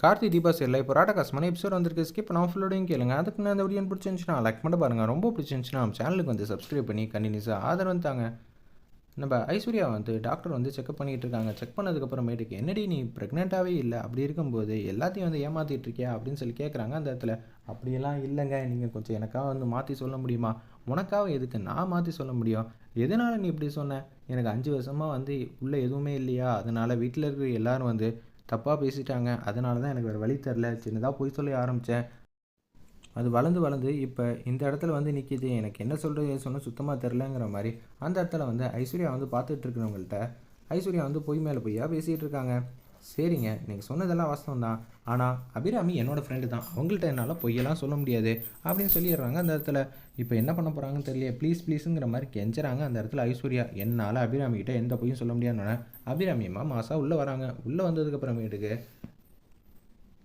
கார்த்தி தீபா சேரில் இப்போ ராட்டா காசுமான எபிசோட் வந்திருக்கு ஸ்கிப் நான் ஃபுல்லோடையும் கேளுங்க. அதுக்கு நான் அந்த வீடியோ பிடிச்சிருந்துச்சுன்னா லைக் பண்ண பாருங்கள் ரொம்ப பிடிச்சிருந்துச்சுன்னா சேனலுக்கு வந்து சப்ஸ்கிரைப் பண்ணி கண்டினியூஸாக ஆதரவு தாங்க. நம்ம ஐஸ்வர்யா வந்து டாக்டர் வந்து செக்அப் பண்ணிகிட்டு இருக்காங்க. செக் பண்ணதுக்கப்புறமேட்டுக்கு என்னடி நீ ப்ரெக்னெண்ட்டாகவே இல்லை? அப்படி இருக்கும்போது எல்லாத்தையும் வந்து ஏமாற்றிட்டு இருக்கியா? அப்படின்னு சொல்லி கேட்குறாங்க அந்த இடத்துல. அப்படியெல்லாம் இல்லைங்க. நீங்கள் கொஞ்சம் எனக்காக வந்து மாற்றி சொல்ல முடியுமா? உனக்காக எதுக்கு நான் மாற்றி சொல்ல முடியும்? எதனால் நீ இப்படி சொன்ன? எனக்கு அஞ்சு வருஷமாக வந்து உள்ளே எதுவுமே இல்லையா? அதனால் வீட்டில் இருக்கிற எல்லாரும் வந்து தப்பாக பேசிட்டாங்க. அதனால தான் எனக்கு வேறு வழி தெரில சின்னதாக போய் சொல்லி ஆரம்பித்தேன் அது வளர்ந்து வளர்ந்து இப்போ இந்த இடத்துல வந்து நிற்கிது எனக்கு என்ன சொல்கிறது சொன்ன சுத்தமாக தெரிலங்கிற மாதிரி. அந்த இடத்துல வந்து ஐஸ்வர்யா வந்து பார்த்துட்டு இருக்கிறவங்கள்ட்ட ஐஸ்வர்யா வந்து பொய் மேலே பொய்யா பேசிகிட்டு இருக்காங்க. சரிங்க நீங்கள் சொன்னதெல்லாம் வாஸ்தவம் தான் ஆனால் அபிராமி என்னோடய ஃப்ரெண்டு தான். அவங்கள்ட்ட என்னால் பொய்யெல்லாம் சொல்ல முடியாது. அப்படின்னு சொல்லிடுறாங்க அந்த இடத்துல. இப்போ என்ன பண்ண போகிறாங்கன்னு தெரியல ப்ளீஸ் ப்ளீஸுங்கிற மாதிரி கெஞ்சுறாங்க அந்த இடத்துல ஐஸ்வர்யா. என்னால் அபிராமிகிட்ட எந்த பொய்யும் சொல்ல முடியாதுன்னு அபிராமியம்மா மாதம் உள்ளே வராங்க. உள்ளே வந்ததுக்கப்புறமேட்டுக்கு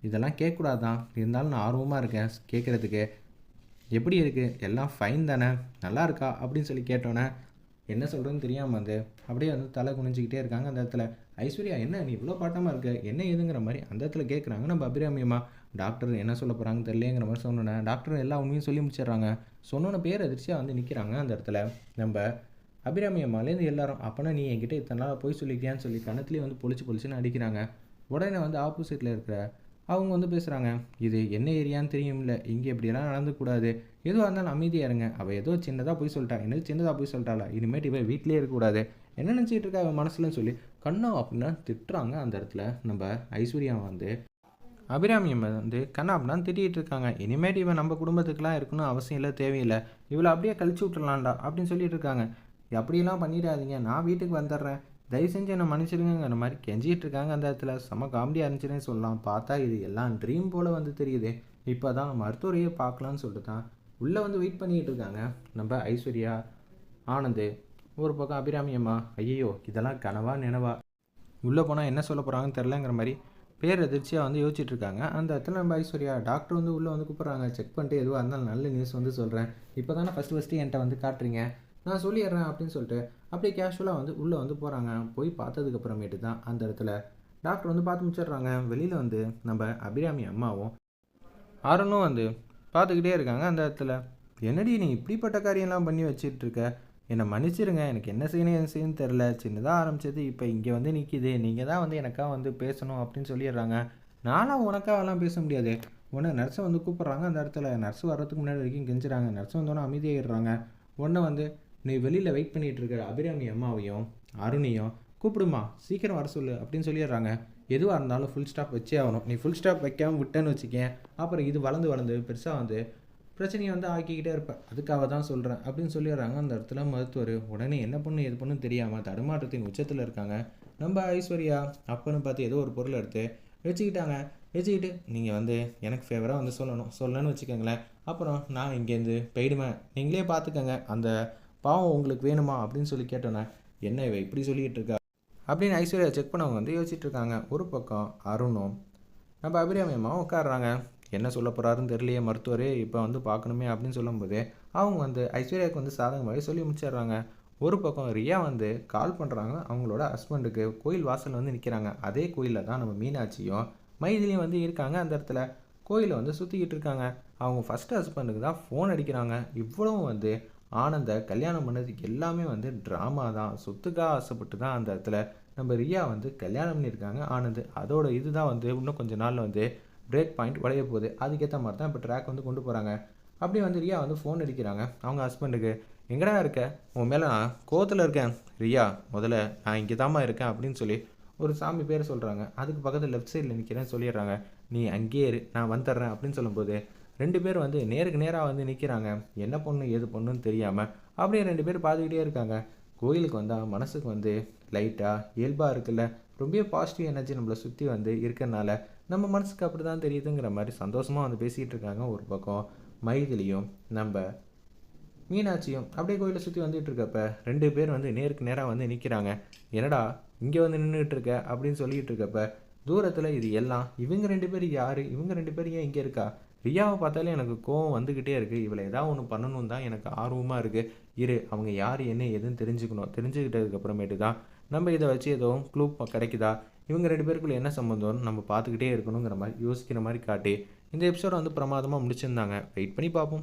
இதெல்லாம் கேட்கக்கூடாதான் இருந்தாலும் நான் ஆர்வமாக இருக்கேன் கேட்குறதுக்கு. எப்படி இருக்குது எல்லாம் ஃபைன் தானே. நல்லா இருக்கா? அப்படின்னு சொல்லி கேட்டோன்னே என்ன சொல்கிறதுன்னு தெரியாமல் வந்து அப்படியே வந்து தலை குனிஞ்சிக்கிட்டே இருக்காங்க அந்த இடத்துல. ஐஸ்வர்யா என்ன நீ இவ்வளோ பாட்டமாக இருக்க? என்ன ஏதுங்கிற மாதிரி அந்த இடத்துல கேட்குறாங்க நம்ம அபிராமியம்மா டாக்டர் என்ன சொல்ல போகிறாங்க தெரியலேங்கிற மாதிரி சொன்னோன்னே டாக்டர் எல்லா உண்மையும் சொல்லி முடிச்சிடுறாங்க. சொன்னோன்ன பேர் அதிர்ச்சியாக வந்து நிற்கிறாங்க அந்த இடத்துல. நம்ம அபிராமி அம்மாலேருந்து எல்லாரும் அப்போனா நீ என்கிட்ட இத்தனை நாள் போய் சொல்லிக்கிறியான்னு சொல்லி கணத்துலேயே வந்து பொழிச்சு பொழிச்சுன்னு அடிக்கிறாங்க. உடனே வந்து ஆப்போசிட்டில் இருக்கிற அவங்க வந்து பேசுகிறாங்க இது என்ன ஏரியான்னு தெரியும்ல இங்கே இப்படியெல்லாம் நடந்துக்கூடாது. எதுவாக இருந்தாலும் அமைதியாக இருங்க. அவள் ஏதோ சின்னதாக போய் சொல்லிட்டா. என்னது சின்னதாக போய் சொல்லிட்டாளா? இனிமேட்டு இவன் வீட்டிலே இருக்கக்கூடாது. என்ன நினச்சிட்டு இருக்கா அவன் மனசுலன்னு சொல்லி கண்ணா அப்படின்னா திட்டுறாங்க அந்த இடத்துல. நம்ம ஐஸ்வர்யா வந்து அபிராமியம் வந்து கண்ணா அப்படின்னா திட்டிகிட்டு இருக்காங்க. இனிமேட்டு இவன் நம்ம குடும்பத்துக்குலாம் இருக்கணும் அவசியம் இல்லை தேவையில்லை. இவளை அப்படியே கழிச்சு விட்டுறலாம்டா அப்படின்னு சொல்லிட்டு இருக்காங்க. அப்படியெல்லாம் பண்ணிடாதீங்க. நான் வீட்டுக்கு வந்துடுறேன். தயவு செஞ்சு என்னை மன்னிச்சிடுங்கிற மாதிரி கெஞ்சிகிட்டு இருக்காங்க அந்த இடத்துல. செம காமெடியாக இருந்துச்சுன்னே சொல்லலாம். பார்த்தா இது எல்லாம் ட்ரீம் போல் வந்து தெரியுது. இப்போ தான் மருத்துவரையே பார்க்கலான்னு சொல்லிட்டு தான் உள்ளே வந்து வெயிட் பண்ணிக்கிட்டு இருக்காங்க நம்ம ஐஸ்வர்யா ஆனந்த் ஒரு பக்கம் அபிராமி அம்மா. ஐயோ இதெல்லாம் கனவா நினவா? உள்ளே போனால் என்ன சொல்ல போகிறாங்கன்னு தெரிலங்கிற மாதிரி பேர் எதிர்ச்சியாக வந்து யோசிச்சுட்டு இருக்காங்க அந்த இடத்துல நம்ம ஐஸ்வர்யா டாக்டர் வந்து உள்ளே வந்து கூப்பிட்றாங்க. செக் பண்ணிட்டு எதுவாக இருந்தாலும் நல்ல நியூஸ் வந்து சொல்கிறேன். இப்போ தானே ஃபஸ்ட்டு ஃபஸ்ட்டு என்கிட்ட வந்து காட்டுறீங்க. நான் சொல்லிடுறேன் அப்படின்னு சொல்லிட்டு அப்படியே கேஷுவலாக வந்து உள்ளே வந்து போகிறாங்க போய் பார்த்ததுக்கப்புறமேட்டு தான் அந்த இடத்துல டாக்டர் வந்து பார்த்து முடிச்சிடுறாங்க. வெளியில் வந்து நம்ம அபிராமி அம்மாவும் அருணும் வந்து பார்த்துக்கிட்டே இருக்காங்க அந்த இடத்துல. என்னடி நீ இப்படிப்பட்ட காரியம்லாம் பண்ணி வச்சுட்டு இருக்க என்னை மன்னிச்சிருங்க. எனக்கு என்ன செய்யணும் என்ன செய்யணும்னு தெரில சின்னதாக ஆரம்பிச்சது இப்போ இங்கே வந்து நிற்கிது நீங்கள் தான் வந்து எனக்காக வந்து பேசணும் அப்படின்னு சொல்லிடுறாங்க. நானும் உனக்காகலாம் பேச முடியாது. உன்னை நர்ஸை வந்து கூப்பிட்றாங்க அந்த இடத்துல. நர்ஸ் வர்றதுக்கு முன்னாடி வரைக்கும் கெஞ்சுறாங்க. நர்ஸ் வந்தோன்னே அமைதியாகிடுறாங்க உன்னை வந்து நீ வெளியில் வெயிட் பண்ணிகிட்டு இருக்கிற அபிராமி அம்மாவையும் அருணையும் கூப்பிடுமா? சீக்கிரம் வர சொல்லு அப்படின்னு சொல்லிடுறாங்க. எதுவாக இருந்தாலும் ஃபுல் ஸ்டாப் வச்சே ஆகணும். நீ ஃபுல் ஸ்டாப் வைக்காமல் விட்டேன்னு வச்சுக்கேன். அப்புறம் இது வளர்ந்து வளர்ந்து பெருசாக வந்து பிரச்சனையை வந்து ஆக்கிக்கிட்டே இருப்பேன் அதுக்காக தான் சொல்கிறேன் அப்படின்னு சொல்லிடுறாங்க அந்த இடத்துல மருத்துவர். உடனே என்ன பண்ணு எது பண்ணும் தெரியாமல் தடுமாற்றத்தின் உச்சத்தில் இருக்காங்க. நம்ம ஐஸ்வர்யா அப்பன்னு பார்த்து ஏதோ ஒரு பொருள் எடுத்து வச்சுக்கிட்டாங்க. வச்சுக்கிட்டு நீங்கள் வந்து எனக்கு ஃபேவராக வந்து சொல்லணும். சொல்லணும்னு வச்சுக்கோங்களேன். அப்புறம் நான் இங்கேருந்து போயிடுவேன். நீங்களே பார்த்துக்கோங்க. அந்த பாவம் உங்களுக்கு வேணுமா அப்படின்னு சொல்லி கேட்டோன்னே என்ன இவ இப்படி சொல்லிகிட்டு இருக்கா? அப்படின்னு ஐஸ்வர்யா செக் பண்ணவங்க வந்து யோசிச்சுட்டு இருக்காங்க. ஒரு பக்கம் அருணும் நம்ம அபிராமி உட்காடுறாங்க என்ன சொல்ல போகிறாருன்னு தெரியலையே மருத்துவரே இப்போ வந்து பார்க்கணுமே அப்படின்னு சொல்லும்போது அவங்க வந்து ஐஸ்வர்யாவுக்கு வந்து சாதகமாகவே சொல்லி முடிச்சிடுறாங்க. ஒரு பக்கம் ரியா வந்து கால் பண்ணுறாங்க அவங்களோட ஹஸ்பண்டுக்கு கோயில் வாசலில் வந்து நிற்கிறாங்க அதே கோயிலில் தான் நம்ம மீனாட்சியும் மைதிலையும் வந்து இருக்காங்க அந்த இடத்துல. கோயிலை வந்து சுற்றிக்கிட்டு இருக்காங்க. அவங்க ஃபஸ்ட்டு ஹஸ்பண்டுக்கு தான் ஃபோன் அடிக்கிறாங்க. இவ்வளவும் வந்து ஆனந்த கல்யாணம் பண்ணதுக்கு எல்லாமே வந்து ட்ராமா தான். சொத்துக்காக ஆசைப்பட்டு தான் அந்த இடத்துல நம்ம ரியா வந்து கல்யாணம் பண்ணியிருக்காங்க. ஆனந்த் அதோட இதுதான் வந்து இன்னும் கொஞ்சம் நாளில் வந்து பிரேக் பாயிண்ட் உடைய போகுது. அதுக்கேற்ற மாதிரி தான் இப்போ ட்ராக் வந்து கொண்டு போகிறாங்க அப்படியே வந்து ரியா வந்து ஃபோன் அடிக்கிறாங்க. அவங்க ஹஸ்பண்டுக்கு எங்கடா இருக்க? உன் மேலே நான் கோவத்தில் இருக்கேன். ரியா முதல்ல நான் இங்கே தாம்மா இருக்கேன். அப்படின்னு சொல்லி ஒரு சாமி பேரை சொல்கிறாங்க அதுக்கு பக்கத்தில் லெஃப்ட் சைடில் நிற்கிறேன்னு சொல்லிடுறாங்க. நீ அங்கேயே இரு. நான் வந்துடுறேன். அப்படின்னு சொல்லும்போது ரெண்டு பேர் வந்து நேருக்கு நேராக வந்து நிற்கிறாங்க என்ன பொண்ணு எது பொண்ணுன்னு தெரியாமல் அப்படியே ரெண்டு பேர் பார்த்துக்கிட்டே இருக்காங்க. கோயிலுக்கு வந்தால் மனசுக்கு வந்து லைட்டாக இயல்பாக இருக்குல்ல. ரொம்ப பாசிட்டிவ் எனர்ஜி நம்மளை சுற்றி வந்து இருக்கிறனால நம்ம மனசுக்கு அப்படி தான் தெரியுதுங்கிற மாதிரி சந்தோஷமாக வந்து பேசிகிட்டு இருக்காங்க ஒரு பக்கம் மைதிலியும் நம்ம மீனாட்சியும். அப்படியே கோயிலை சுற்றி வந்துட்டு இருக்கப்ப ரெண்டு பேர் வந்து நேருக்கு நேராக வந்து நிற்கிறாங்க என்னடா இங்கே வந்து நின்றுட்டு இருக்க? அப்படின்னு சொல்லிகிட்டு இருக்கப்ப தூரத்தில் இது எல்லாம் இவங்க ரெண்டு பேர் யார்? இவங்க ரெண்டு பேர் ஏன் இங்கே இருக்கா? ரியாவை பார்த்தாலே எனக்கு கோவம் வந்துக்கிட்டே இருக்குது இவளை ஏதாவது ஒன்று பண்ணணும் தான் எனக்கு ஆர்வமாக இருக்குது இரு அவங்க யார் என்ன எதுன்னு தெரிஞ்சுக்கணும். தெரிஞ்சுக்கிட்டதுக்கு அப்புறமேட்டு தான் நம்ம இதை வச்சு எதுவும் க்ளூ கிடைக்குதா? இவங்க ரெண்டு பேருக்குள்ள என்ன சம்மந்தம்னு நம்ம பார்த்துக்கிட்டே இருக்கணுங்கிற மாதிரி யோசிக்கிற மாதிரி காட்டி இந்த எபிசோட வந்து பிரமாதமாக முடிச்சிருந்தாங்க. வெயிட் பண்ணி பார்ப்போம்.